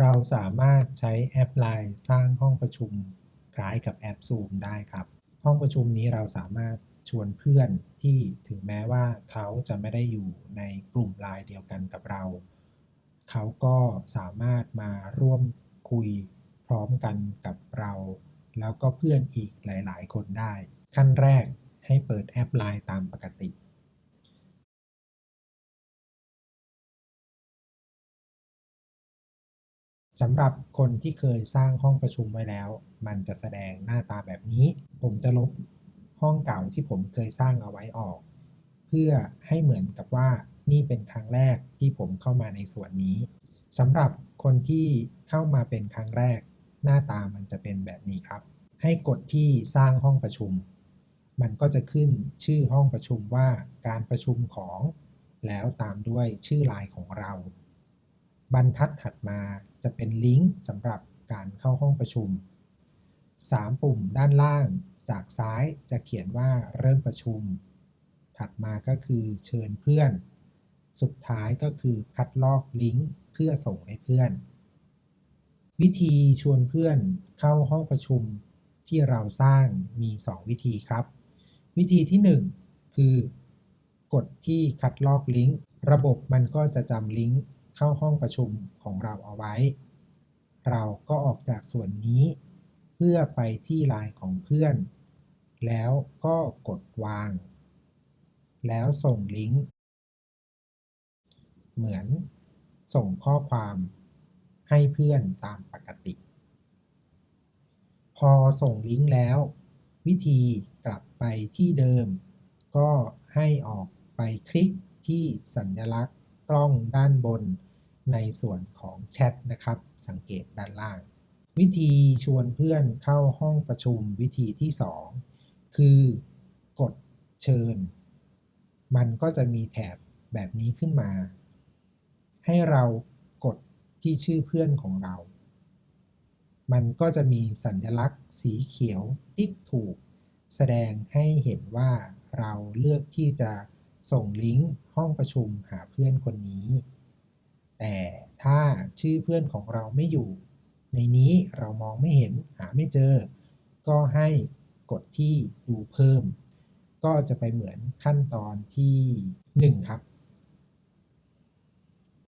เราสามารถใช้แอป LINE สร้างห้องประชุมคล้ายกับแอป Zoom ได้ครับ ห้องประชุมนี้เราสามารถชวนเพื่อนที่ถึงแม้ว่าเขาจะไม่ได้อยู่ในกลุ่ม LINE เดียวกันกับเรา เขาก็สามารถมาร่วมคุยพร้อมกันกับเรา แล้วก็เพื่อนอีกหลาย ๆ คนได้ ขั้นแรกให้เปิดแอป LINE ตามปกติ สำหรับคนที่เคยสร้างห้องประชุมไว้แล้ว มันจะแสดงหน้าตาแบบนี้ ผมจะลบห้องเก่าที่ผมเคยสร้างเอาไว้ออก เพื่อให้เหมือนกับว่านี่เป็นครั้งแรกที่ผมเข้ามาในส่วนนี้สำหรับคนที่เข้ามาเป็นครั้งแรก หน้าตามันจะเป็นแบบนี้ครับ ให้กดที่สร้างห้องประชุม มันก็จะขึ้นชื่อห้องประชุมว่าการประชุมของ แล้วตามด้วยชื่อไลน์ของเรา บรรทัดถัดมาจะเป็นลิงก์สำหรับการเข้าห้องประชุม 3 ปุ่มด้านล่างจากซ้ายจะเขียนว่าเริ่มประชุม ถัดมาก็คือเชิญเพื่อน สุดท้ายก็คือคัดลอกลิงก์เพื่อส่งให้เพื่อน วิธีชวนเพื่อนเข้าห้องประชุมที่เราสร้างมี 2 วิธีครับ วิธีที่ 1 คือกดที่คัดลอกลิงก์ ระบบมันก็จะจำลิงก์ เข้าห้องประชุมของเราเอาไว้ เราก็ออกจากส่วนนี้ เพื่อไปที่ไลน์ของเพื่อน แล้วก็กดวาง แล้วส่งลิงก์เหมือนส่งข้อความให้เพื่อนตามปกติ พอส่งลิงก์แล้ว วิธีกลับไปที่เดิม ก็ให้ออกไปคลิกที่สัญลักษณ์ กล้องด้านบนในส่วนของแชทนะครับ สังเกตด้านล่าง วิธีชวนเพื่อนเข้าห้องประชุมวิธีที่ 2 คือกดเชิญ มันก็จะมีแถบแบบนี้ขึ้นมา ให้เรากดที่ชื่อเพื่อนของเรา มันก็จะมีสัญลักษณ์สีเขียวติ๊กถูก แสดงให้เห็นว่าเราเลือกที่จะ ส่งลิงก์ห้องประชุมหาเพื่อนคนนี้ แต่ถ้าชื่อเพื่อนของเราไม่อยู่ ในนี้เรามองไม่เห็นหาไม่เจอ ก็ให้กดที่ดูเพิ่ม ก็จะไปเหมือนขั้นตอนที่ 1 ครับ